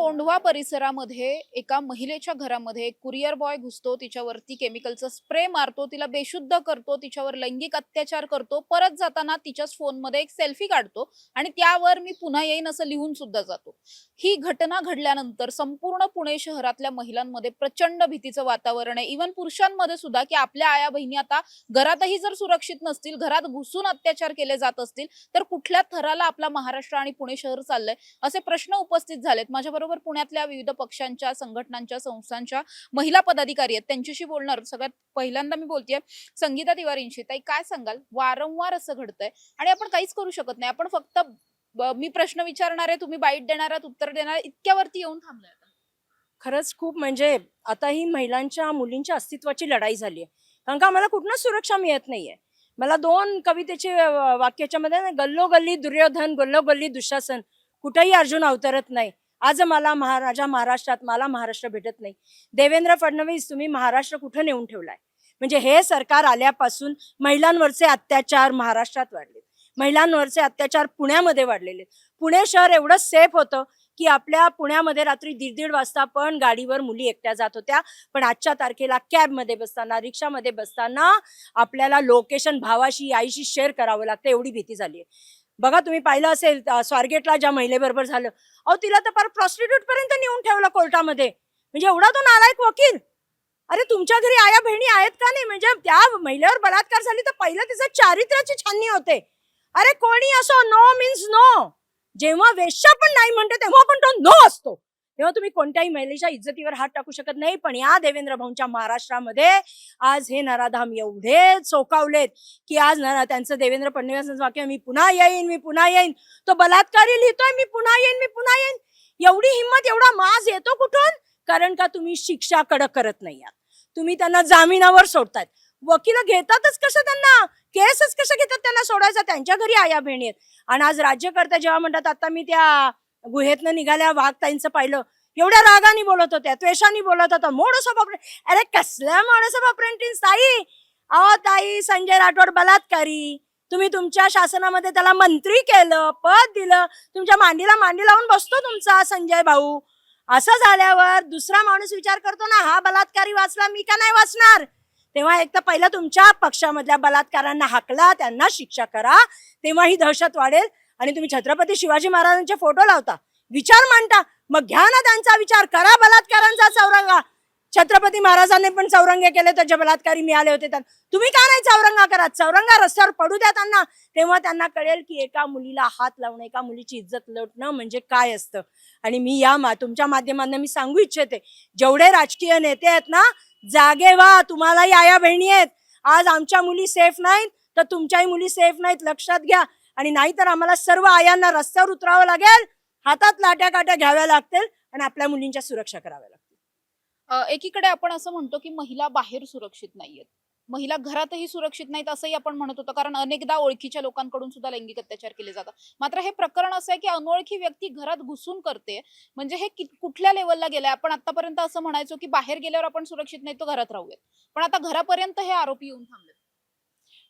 कोंढवा परिसरामध्ये एका महिलेच्या घरामध्ये एक कुरिअर बॉय घुसतो तिच्यावरती केमिकलचा स्प्रे मारतो तिला बेशुद्ध करतो तिच्यावर लैंगिक अत्याचार करतो परत जाताना तिच्याच फोनमध्ये एक सेल्फी काढतो आणि त्यावर मी पुन्हा येईन असं लिहून सुद्धा जातो. ही घटना घडल्यानंतर संपूर्ण पुणे शहरातल्या महिलांमध्ये प्रचंड भीतीचं वातावरण आहे. इव्हन पुरुषांमध्ये सुद्धा की आपल्या आया बहिणी आता घरातही जर सुरक्षित नसतील घरात घुसून अत्याचार केले जात असतील तर कुठल्या थराला आपला महाराष्ट्र आणि पुणे शहर चाललंय? असे प्रश्न उपस्थित झालेत. माझ्याबरोबर पुण्यातल्या विविध पक्षांच्या संघटनांच्या संस्थांच्या महिला पदाधिकारी आहेत. त्यांच्याशी बोलणार सगळ्यात पहिल्यांदा मी बोलतेय संगीता तिवारींशी. ताई काय सांगाल? वारंवार असं घडतंय आणि आपण काहीच करू शकत नाही. आपण फक्त मी प्रश्न विचारणार आहे तुम्ही बाईट देणार आहात उत्तर देणार इतक्यावरती येऊन थांबलाय खरंच खूप म्हणजे आता ही महिलांच्या मुलींच्या अस्तित्वाची लढाई झाली आहे कारण का मला कुठनं सुरक्षा मिळत नाहीये? मला दोन कवितेचे वाक्याच्या मध्ये गल्लो गल्लोगल्ली दुर्योधन गल्लोगल्ली दुशासन कुठेही अर्जुन अवतरत नाही. आज मला महाराजा महाराष्ट्रात मला महाराष्ट्र भेटत नाही. देवेंद्र फडणवीस तुम्ही महाराष्ट्र कुठं नेऊन ठेवलाय? म्हणजे हे सरकार आल्यापासून महिलांवरचे अत्याचार महाराष्ट्रात वाढले महिलांवरचे अत्याचार पुण्यामध्ये वाढलेले पुणे शहर एवढं सेफ होतं की आपल्या पुण्यामध्ये रात्री दीड दीड वाजता पण गाडीवर मुली एकट्या जात होत्या. पण आजच्या तारखेला कॅबमध्ये बसताना रिक्षामध्ये बसताना आपल्याला लोकेशन भावाशी आईशी शेअर करावं लागतं एवढी भीती झाली आहे. बघा तुम्ही पाहिलं असेल स्वारगेटला ज्या महिलेबरोबर झालं. अहो तिला तर फार प्रॉस्टिट्यूट पर्यंत नेऊन ठेवलं कोर्टामध्ये. म्हणजे एवढा तो नालायक वकील. अरे तुमच्या घरी आया बहिणी आहेत का नाही? म्हणजे त्या महिलेवर बलात्कार झाली तर पहिलं तिचं चारित्र्याची छाननी होते. अरे कोणी असो नो मीन्स नो जेव्हा वेश्या पण नाही म्हणते तेव्हा पण तो नो असतो. तेव्हा तुम्ही कोणत्याही महिलेच्या इज्जतीवर हात टाकू शकत नाही पण या देवेंद्र भाऊंच्या महाराष्ट्रामध्ये आज हे नराधाम एवढे चोकावलेत की आज नरा त्यांचं देवेंद्र फडणवीस वाक्य मी पुन्हा येईन मी पुन्हा येईन. तो बलात्कारी लिहितोय मी पुन्हा येईन मी पुन्हा येईन. एवढी हिंमत एवढा माज येतो कुठून? कारण का तुम्ही शिक्षा कडक करत नाही आहात तुम्ही त्यांना जामिनावर सोडतायत. वकील घेतातच कसं त्यांना? केसच कसं घेतात त्यांना सोडायचं? त्यांच्या घरी आया बहिणी आहेत. आणि आज राज्यकर्ते जेव्हा म्हणतात आता मी त्या गुहेतनं निघाल्या वाघताईंचं पाहिलं. एवढ्या रागाने बोलत होत्या त्वेषाने बोलत होता मोडस हो ऑफ अरे कसल्या मोडस हो ऑफ अप्रेंटिस ताई अहो ताई संजय राठोड बलात्कारी. तुम्ही तुमच्या शासनामध्ये त्याला मंत्री केलं पद दिलं. तुमच्या मांडीला मांडी लावून बसतो तुमचा संजय भाऊ. असं झाल्यावर दुसरा माणूस विचार करतो ना हा बलात्कारी वाचला मी का नाही वाचणार? तेव्हा एक तर पहिलं तुमच्या पक्षामधल्या बलात्कारांना हाकला त्यांना शिक्षा करा तेव्हा ही दहशत वाढेल. आणि तुम्ही छत्रपती शिवाजी महाराजांचे फोटो लावता. विचार मांडता. मग घ्या ना त्यांचा विचार. करा बलात्कारांचा चौरंगा. छत्रपती महाराजांनी पण चौरंगे केले तर जे बलात्कारी मिळाले होते तर तुम्ही का नाही चौरंगा करा चौरंगा रस्त्यावर पडू द्या त्यांना. तेव्हा त्यांना कळेल की एका मुलीला हात लावणं एका मुलीची इज्जत लुटणं म्हणजे काय असतं. आणि मी या मा तुमच्या माध्यमांना मी सांगू इच्छिते जेवढे राजकीय नेते आहेत ना जागे व्हा तुम्हालाही आया बहिणी आहेत. आज आमच्या मुली सेफ नाहीत तर तुमच्याही मुली सेफ नाहीत लक्षात घ्या. आणि नाहीतर आम्हाला सर्व आयांना रस्त्यावर उतरावं लागेल हातात लाट्या काट्या घ्याव्या लागतील आणि आपल्या मुलींच्या सुरक्षा कराव्या लागतील. एकीकडे आपण असं म्हणतो की महिला बाहेर सुरक्षित नाहीयेत. महिला घरातही सुरक्षित नाहीत असंही आपण म्हणत होतो कारण अनेकदा ओळखीच्या लोकांकडून सुद्धा लैंगिक अत्याचार केले जातात. मात्र हे प्रकरण असं आहे की अनोळखी व्यक्ती घरात घुसून करते म्हणजे हे कुठल्या लेवलला गेलंय? आपण आतापर्यंत असं म्हणायचो की बाहेर गेल्यावर आपण सुरक्षित नाही तो घरात राहूयात. पण आता घरापर्यंत हे आरोपी येऊन थांबले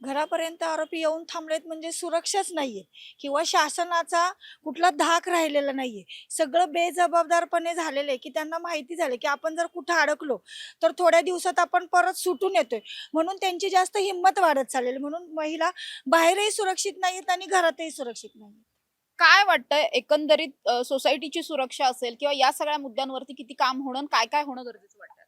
घरापर्यंत आरोपी येऊन थांबलेत म्हणजे सुरक्षाच नाहीये. किंवा शासनाचा कुठला धाक राहिलेला नाहीये. सगळं बेजबाबदारपणे झालेलं आहे की त्यांना माहिती झालं की आपण जर कुठं अडकलो तर थोड्या दिवसात आपण परत सुटून येतोय. म्हणून त्यांची जास्त हिंमत वाढत चाललेली म्हणून महिला बाहेरही सुरक्षित नाहीत आणि घरातही सुरक्षित नाही काय वाटतंय? एकंदरीत सोसायटीची सुरक्षा असेल किंवा या सगळ्या मुद्द्यांवरती किती काम होणं काय काय होणं गरजेचं वाटतं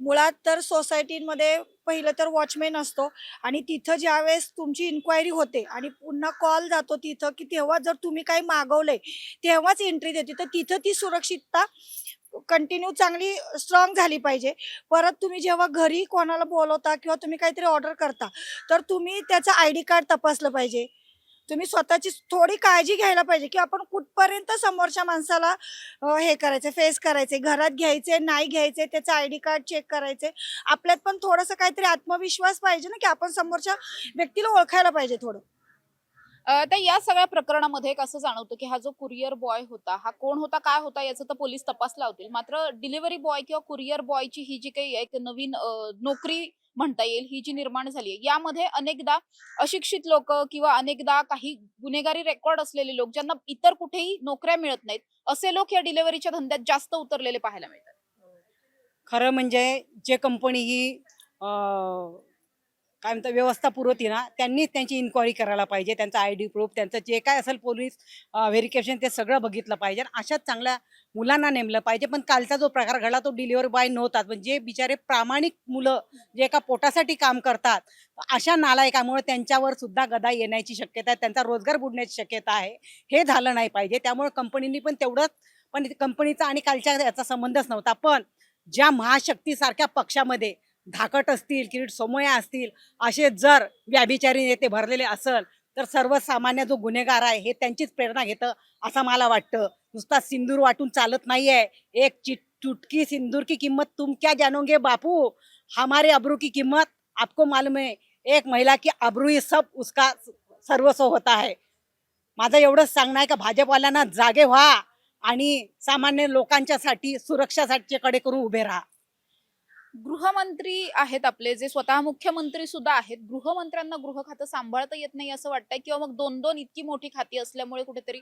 मुळात तर सोसायटीमध्ये पहिलं तर वॉचमॅन असतो आणि तिथं ज्यावेळेस तुमची इन्क्वायरी होते आणि पुन्हा कॉल जातो तिथं की तेव्हा जर तुम्ही काही मागवलंय तेव्हाच एंट्री देते. तर तिथं ती सुरक्षितता कंटिन्यू चांगली स्ट्रॉंग झाली पाहिजे. परत तुम्ही जेव्हा घरी कोणाला बोलवता किंवा तुम्ही काहीतरी ऑर्डर करता तर तुम्ही त्याचं आय डी कार्ड तपासलं पाहिजे. तुम्ही स्वतःची थोडी काळजी घ्यायला पाहिजे की आपण कुठपर्यंत समोरच्या माणसाला हे करायचे फेस करायचे घरात घ्यायचे नाही घ्यायचे त्याचं आय डी कार्ड चेक करायचे. आपल्यात पण थोडंसं काहीतरी आत्मविश्वास पाहिजे ना की आपण समोरच्या व्यक्तीला ओळखायला पाहिजे थोडं. तर या सगळ्या प्रकरणामध्ये एक असं जाणवतं की हा जो कुरिअर बॉय होता हा कोण होता काय होता याचं तर पोलीस तपास लावतील मात्र डिलिव्हरी बॉय किंवा कुरिअर बॉयची ही जी काही एक नवीन नोकरी म्हणता येईल ही जी निर्माण झाली आहे. यामध्ये अनेकदा अशिक्षित लोक किंवा अनेकदा काही गुन्हेगारी रेकॉर्ड असलेले लोक ज्यांना इतर कुठेही नोकऱ्या मिळत नाहीत असे लोक या डिलिव्हरीच्या धंद्यात जास्त उतरलेले पाहायला मिळतात. खरं म्हणजे जे कंपनी ही काय म्हणतात व्यवस्था पुरवती ना त्यांनीच त्यांची इन्क्वायरी करायला पाहिजे. त्यांचा आय डी प्रूफ त्यांचं जे काय असेल पोलीस व्हेरिफिकेशन ते सगळं बघितलं पाहिजे. अशाच चांगल्या मुलांना नेमलं पाहिजे. पण कालचा जो प्रकार घडला तो डिलिव्हरी बॉय नव्हतात पण जे बिचारे प्रामाणिक मुलं जे एका पोटासाठी काम करतात अशा नालायकामुळे त्यांच्यावर सुद्धा गदा येण्याची शक्यता आहे. त्यांचा रोजगार बुडण्याची शक्यता आहे. हे झालं नाही पाहिजे. त्यामुळे कंपनीनी पण तेवढंच पण कंपनीचा आणि कालच्या याचा संबंधच नव्हता. पण ज्या महाशक्तीसारख्या पक्षामध्ये धाकट असतील किरीट सोमया असतील असे जर व्याभिचारी नेते भरलेले असल तर सर्वसामान्य जो गुन्हेगार आहे हे त्यांचीच प्रेरणा घेतं असं मला वाटतं. नुसता सिंदूर वाटून चालत नाहीये. एक चिट चुटकी सिंदूर की किंमत तुम क्या जानोगे बापू? हमारे अब्रू की कीमत आपको मालूम है. एक महिला की अब्रू ही सब उसका सर्वस्व होता है. माझं एवढंच सांगणं आहे का भाजपवाल्यांना जागे व्हा आणि सामान्य लोकांच्यासाठी सुरक्षासाठी कडे करून उभे राहा. गृहमंत्री आहेत आपले जे स्वतः मुख्यमंत्री सुद्धा आहेत गृहमंत्र्यांना गृह खातं सांभाळता येत नाही असं वाटतंय किंवा मग दोन दोन इतकी मोठी खाती असल्यामुळे कुठेतरी?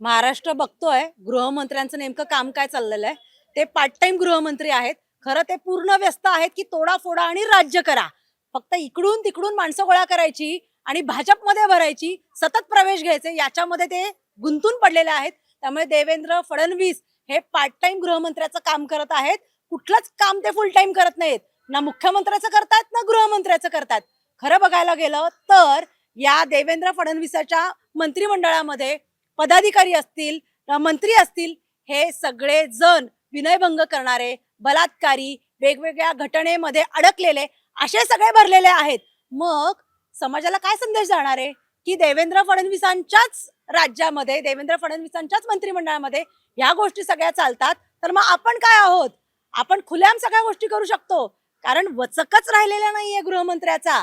महाराष्ट्र बघतोय गृहमंत्र्यांचं नेमकं काम काय चाललेलं आहे? ते पार्ट टाइम गृहमंत्री आहेत. खरं ते पूर्ण व्यस्त आहेत की तोडाफोडा आणि राज्य करा. फक्त इकडून तिकडून माणसं गोळा करायची आणि भाजपमध्ये भरायची सतत प्रवेश घ्यायचे याच्यामध्ये ते गुंतून पडलेले आहेत. त्यामुळे देवेंद्र फडणवीस हे पार्ट टाइम गृहमंत्र्याचं काम करत आहेत. कुठलंच काम ते फुल टाइम करत नाहीत. ना मुख्यमंत्र्याचं करतात ना गृहमंत्र्याचं करतात. खरं बघायला गेलं तर या देवेंद्र फडणवीसाच्या मंत्रिमंडळामध्ये पदाधिकारी असतील मंत्री असतील हे सगळे जण विनयभंग करणारे बलात्कारी वेगवेगळ्या घटनेमध्ये अडकलेले असे सगळे भरलेले आहेत. मग समाजाला काय संदेश जाणार आहे? की देवेंद्र फडणवीसांच्याच राज्यामध्ये देवेंद्र फडणवीसांच्याच मंत्रिमंडळामध्ये ह्या गोष्टी सगळ्या चालतात तर मग आपण काय आहोत? आपण खुल्याम सगळ्या गोष्टी करू शकतो. कारण वचकच राहिलेला नाहीये गृहमंत्र्याचा.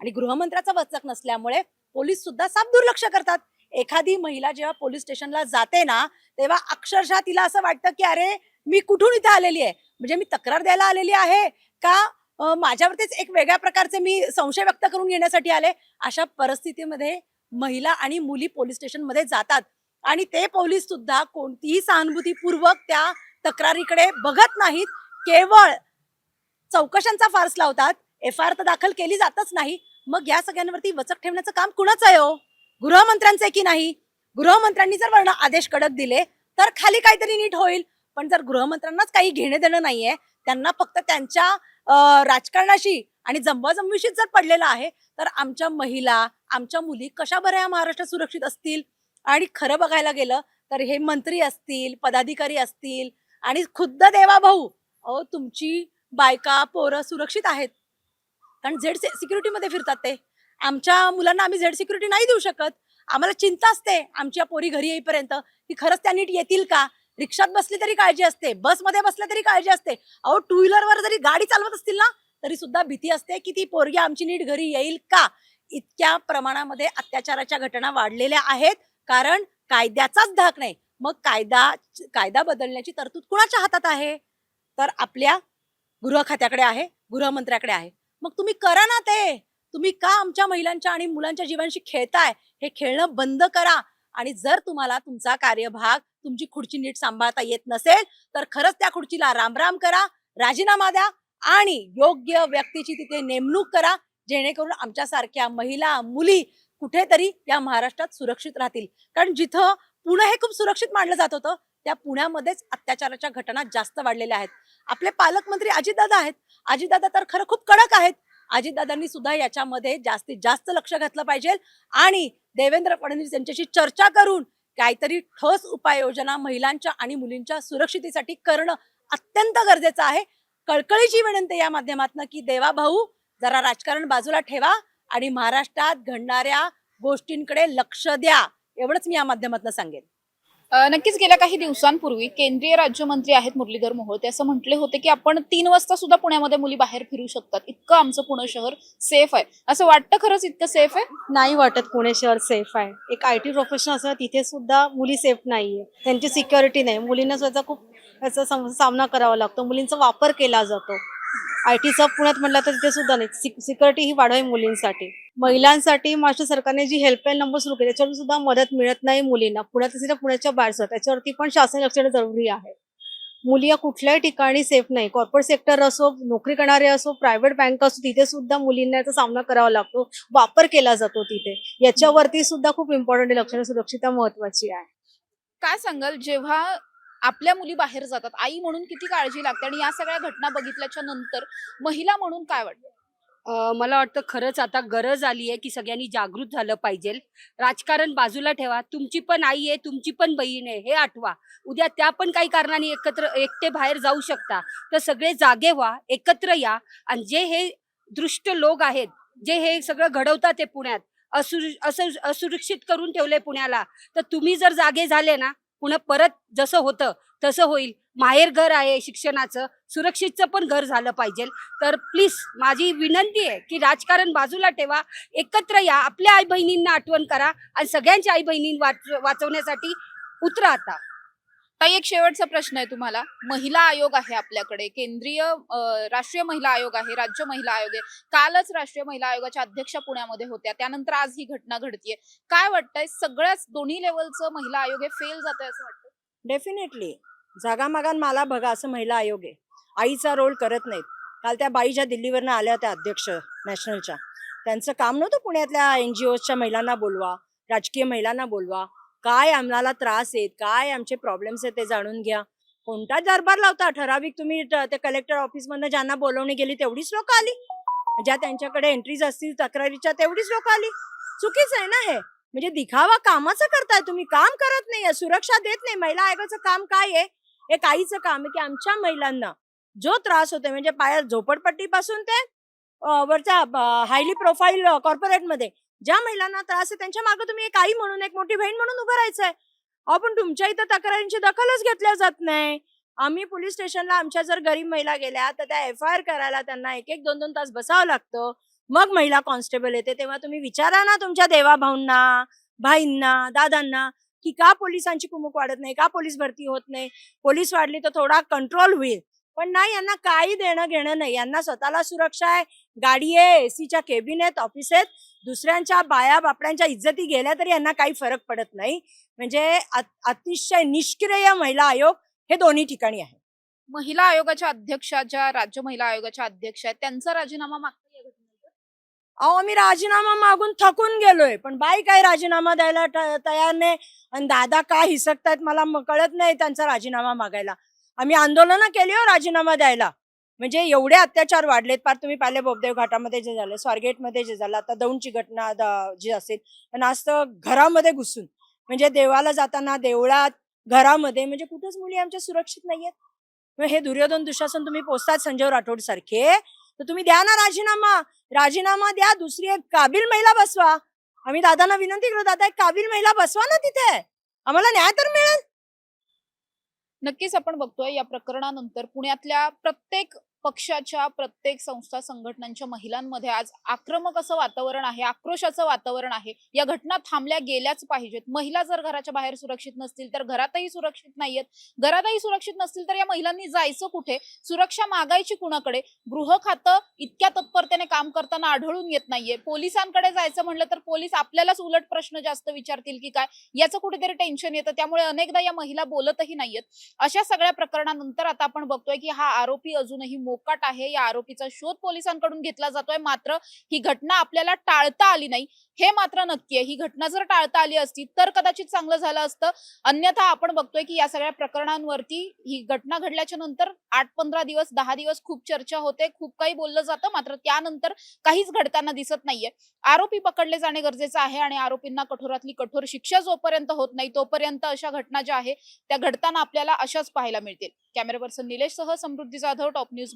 आणि गृहमंत्र्याचा वचक नसल्यामुळे पोलीस सुद्धा साफ दुर्लक्ष करतात. एखादी महिला जेव्हा पोलीस स्टेशनला जाते ना तेव्हा अक्षरशः तिला असं वाटतं की अरे मी कुठून इथे आलेली आहे? म्हणजे मी तक्रार द्यायला आलेली आहे का? माझ्यावरतीच एक वेगळ्या प्रकारचे मी संशय व्यक्त करून घेण्यासाठी आले? अशा परिस्थितीमध्ये महिला आणि मुली पोलीस स्टेशनमध्ये जातात. आणि ते पोलीस सुद्धा कोणतीही सहानुभूतीपूर्वक त्या तक्रारीकडे बघत नाहीत. केवळ चौकशांचा फार्स लावतात. एफ आय आर तर दाखल केली जातच नाही. मग या सगळ्यांवरती वचक ठेवण्याचं काम कुणाचं आहे हो? गृहमंत्र्यांचं आहे की नाही? गृहमंत्र्यांनी जर वर्ण आदेश कडक दिले तर खाली काहीतरी नीट होईल. पण जर गृहमंत्र्यांनाच काही घेणं देणं नाहीये त्यांना फक्त त्यांच्या राजकारणाशी आणि जमवाजमवीशीच जर पडलेलं आहे तर आमच्या महिला आमच्या मुली कशा बऱ्या या महाराष्ट्रात सुरक्षित असतील? आणि खरं बघायला गेलं तर हे मंत्री असतील पदाधिकारी असतील आणि खुद्द देवा भाऊ अहो तुमची बायका पोरं सुरक्षित आहेत. कारण झेड सिक्युरिटीमध्ये फिरतात ते. आमच्या मुलांना आम्ही झेड सिक्युरिटी नाही देऊ शकत. आम्हाला चिंता असते आमच्या पोरी घरी येईपर्यंत की खरंच त्या नीट येतील का? रिक्षात बसली तरी काळजी असते बसमध्ये बसल्या तरी काळजी असते. अहो टू व्हीलरवर जरी गाडी चालवत असतील ना तरी सुद्धा भीती असते की ती पोरगी आमची नीट घरी येईल का? इतक्या प्रमाणामध्ये अत्याचाराच्या घटना वाढलेल्या आहेत. कारण कायद्याचाच धाक नाही. मग कायदा कायदा बदलण्याची तरतूद कुणाच्या हातात आहे? तर आपल्या गृह खात्याकडे आहे गृहमंत्र्याकडे आहे. मग तुम्ही करा ना ते. तुम्ही का आमच्या महिलांच्या आणि मुलांच्या जीवांशी खेळताय? हे खेळणं बंद करा. आणि जर तुम्हाला तुमचा कार्यभाग तुमची खुर्ची नीट सांभाळता येत नसेल तर खरंच त्या खुर्चीला रामराम करा राजीनामा द्या आणि योग्य व्यक्तीची तिथे नेमणूक करा जेणेकरून आमच्यासारख्या महिला मुली कुठेतरी या महाराष्ट्रात सुरक्षित राहतील. कारण जिथं पुणे हे खूप सुरक्षित मानलं जात होतं. त्या पुण्यामध्येच अत्याचाराच्या घटना जास्त वाढलेल्या आहेत. आपले पालकमंत्री अजितदादा आहेत. अजितदादा तर खरं खूप कडक आहेत. अजितदादांनी सुद्धा याच्यामध्ये जास्तीत जास्त लक्ष घातलं पाहिजे. आणि देवेंद्र फडणवीस यांच्याशी चर्चा करून काहीतरी ठोस उपाययोजना महिलांच्या आणि मुलींच्या सुरक्षितेसाठी करणं अत्यंत गरजेचं आहे. कळकळीची विनंती या माध्यमातून की देवा भाऊ जरा राजकारण बाजूला ठेवा आणि महाराष्ट्रात घडणाऱ्या गोष्टींकडे लक्ष द्या. एवढंच मी या माध्यमातून सांगेन. नक्कीच गेल्या काही दिवसांपूर्वी केंद्रीय राज्यमंत्री आहेत मुरलीधर मोहोळ. ते असं म्हटले होते की आपण तीन वाजता सुद्धा पुण्यामध्ये मुली बाहेर फिरू शकतात. इतकं आमचं पुणे शहर सेफ आहे. असं वाटतं खरंच इतकं सेफ आहे? नाही वाटत पुणे शहर सेफ आहे. एक आय टी प्रोफेशनल असं तिथे सुद्धा मुली सेफ नाहीये. त्यांची सिक्युरिटी नाही. मुलींना सुद्धा खूप याचा सम- सामना करावा लागतो. मुलींचा वापर केला जातो. आय टीचं पुण्यात म्हटलं तर तिथे सुद्धा नाही. सिक्युरिटी ही वाढवावी मुलींसाठी. महिलांसाठी महाराष्ट्र सरकारने जी हेल्पलाईन नंबर सुरू केली त्याच्यावर सुद्धा मदत मिळत नाही मुलींना. पुण्यात असेल पुण्याच्या बाहेर सुद्धा त्याच्यावरती पण शासन लक्ष देणं जरुरी आहे. मुली या कुठल्याही ठिकाणी सेफ नाही. कॉर्पोरेट सेक्टर असो नोकरी करणारे असो प्रायव्हेट बँक असो तिथे सुद्धा मुलींना याचा सामना करावा लागतो. वापर केला जातो तिथे. याच्यावरती सुद्धा खूप इम्पॉर्टंट लक्षणं लक्ष सुरक्षितता महत्वाची आहे. काय सांगाल? जेव्हा आपल्या मुली बाहेर जातात. आई म्हणून किती काळजी लागते आणि या सगळ्या घटना बघितल्याच्या नंतर महिला म्हणून काय वाटतं? मला वाटतं खरंच आता गरज आली आहे की सगळ्यांनी जागृत झालं पाहिजे. राजकारण बाजूला ठेवा. तुमची पण आई आहे तुमची पण बहीण आहे हे आठवा. उद्या त्या पण काही कारणाने एकत्र एकटे बाहेर जाऊ शकता. तर सगळे जागे व्हा एकत्र या. आणि जे हे दृष्ट लोक आहेत जे हे सगळं घडवतात ते पुण्यात असुर असु असुरक्षित करून ठेवले पुण्याला. तर तुम्ही जर जागे झाले ना पुन्हा परत जसं होतं तसं होईल. माहेर घर आहे शिक्षणाचं सुरक्षितचं पण घर झालं पाहिजे. तर प्लीज माझी विनंती आहे की राजकारण बाजूला ठेवा. एकत्र या आपल्या आई बहिणींना आठवण करा आणि सगळ्यांच्या आई बहिणी वाचवण्यासाठी उतरा आता. ताई एक शेवटचा प्रश्न आहे तुम्हाला. महिला आयोग आहे आपल्याकडे. केंद्रीय राष्ट्रीय महिला आयोग आहे राज्य महिला आयोग आहे. कालच राष्ट्रीय महिला आयोगाच्या अध्यक्षा पुण्यामध्ये होत्या. त्यानंतर आज ही घटना घडतीये. काय वाटतंय? सगळ्याच दोन्ही लेवलचं महिला आयोग हे फेल जात आहे असं वाटतं डेफिनेटली जागामागान मला बघा असं महिला आयोग आहे. आईचा रोल करत नाहीत. काल त्या बाई ज्या दिल्लीवरनं आल्या होत्या अध्यक्ष नॅशनलच्या. त्यांचं काम नव्हतं पुण्यातल्या एन जी ओच्या महिलांना बोलवा राजकीय महिलांना बोलवा. काय आम्हाला त्रास आहेत? काय आमचे प्रॉब्लेम्स आहेत ते जाणून घ्या. कोणता दरबार लावता? ठराविक तुम्ही ते कलेक्टर ऑफिसमधनं ज्यांना बोलवणी गेली तेवढीच लोक आली. ज्या त्यांच्याकडे एंट्रीज असतील तक्रारीच्या तेवढीच लोक आली. चुकीच आहे ना हे? म्हणजे दिखावा कामाचं करताय तुम्ही. काम करत नाहीये सुरक्षा देत नाही. महिला आयोगाचं काम काय आहे? हे काहीच काम आहे की आमच्या महिलांना जो त्रास होतोय म्हणजे पाया झोपडपट्टीपासून ते वरच्या हायली प्रोफाईल कॉर्पोरेटमध्ये ज्या महिलांना त्रास आहे त्यांच्या मागे तुम्ही एक आई म्हणून एक मोठी बहीण म्हणून उभं राहायचंय. अहो पण तुमच्या इथं तक्रारींची दखलच घेतल्या जात नाही. आम्ही पोलीस स्टेशनला आमच्या जर गरीब महिला गेल्या तर त्या एफ आय आर करायला त्यांना एक एक दोन दोन तास बसावं लागतं. मग महिला कॉन्स्टेबल येते तेव्हा तुम्ही विचारा ना तुमच्या देवाभाऊंना भाईंना दादांना की का पोलिसांची कुमुक वाढत नाही का पोलीस भरती होत नाही? पोलीस वाढली तर थोडा कंट्रोल होईल. पण नाही यांना काही देणं घेणं नाही. यांना स्वतःला सुरक्षा आहे. गाडी आहे एसीच्या केबिन आहेत ऑफिस आहेत. दुसऱ्यांच्या बाया बापड्यांच्या इज्जती गेल्या तरी यांना काही फरक पडत नाही. म्हणजे अत- अतिशय निष्क्रिय महिला आयोग हे दोन्ही ठिकाणी आहे. महिला आयोगाच्या अध्यक्षा ज्या राज्य महिला आयोगाच्या अध्यक्ष आहेत त्यांचा राजीनामा मागता घटनेनंतर? अहो आम्ही राजीनामा मागून थकून गेलोय पण बाई काय राजीनामा द्यायला तयार नाही? आणि दादा काय हिसकतायत मला कळत नाही त्यांचा राजीनामा मागायला. आम्ही आंदोलनं केली हो राजीनामा द्यायला. म्हणजे एवढे अत्याचार वाढलेत. पार तुम्ही पाहिले बोबदेव घाटामध्ये जे झालं स्वारगेटमध्ये जे झालं आता दौंडची घटना जी असेल पण आज तर घरामध्ये घुसून म्हणजे देवाला जाताना देवळात घरामध्ये म्हणजे कुठेच मुली आमच्या सुरक्षित नाहीयेत. मग हे दुर्योधन दुशासन तुम्ही पोचतात संजय राठोड सारखे तर तुम्ही द्या ना राजीनामा. राजीनामा द्या दुसरी एक काबिल महिला बसवा. आम्ही दादांना विनंती करतो दादा एक काबिल महिला बसवा ना तिथे. आम्हाला न्याय तर मिळेल. नक्कीच आपण बघतोय या प्रकरणानंतर पुण्यातल्या प्रत्येक पक्षाच्या प्रत्येक संस्था संघटनांच्या महिलांमध्ये आज आक्रमक असं वातावरण आहे आक्रोशाचं वातावरण आहे. या घटना थांबल्या गेल्याच पाहिजेत. महिला जर घराच्या बाहेर सुरक्षित नसतील तर घरातही सुरक्षित नाहीयेत. घरातही सुरक्षित नसतील तर या महिलांनी जायचं कुठे? सुरक्षा मागायची कुणाकडे? गृह खातं इतक्या तत्परतेने काम करताना आढळून येत नाहीये. पोलिसांकडे जायचं म्हणलं तर पोलीस आपल्यालाच उलट प्रश्न जास्त विचारतील की काय? याचं कुठेतरी टेन्शन येतं. त्यामुळे अनेकदा या महिला बोलतही नाहीयेत. अशा सगळ्या प्रकरणानंतर आता आपण बघतोय की हा आरोपी अजूनही मोकाट आहे. या आरोपीचा शोध पोलिसांकडून घेतला जातोय. मात्र ही घटना आपल्याला टाळता आली नाही. हे मात्र नक्की आहे. ही घटना जर टाळता आली असती तर कदाचित चांगलं झालं असतं. अन्यथा आपण बघतोय की या सगळ्या प्रकरणांवरती ही घटना घडल्याच्या नंतर आठ पंधरा दिवस दहा दिवस खूप चर्चा होते. खूप काही बोललं जातं. मात्र त्यानंतर काहीच घडताना दिसत नाहीये. आरोपी पकडले जाणे गरजेचं आहे आणि आरोपींना कठोरातली कठोर शिक्षा जोपर्यंत होत नाही तोपर्यंत अशा घटना ज्या आहे त्या घडताना आपल्याला अशाच पाहायला मिळतील. कॅमेरा पर्सन निलेश सह समृद्धी जाधव टॉप न्यूज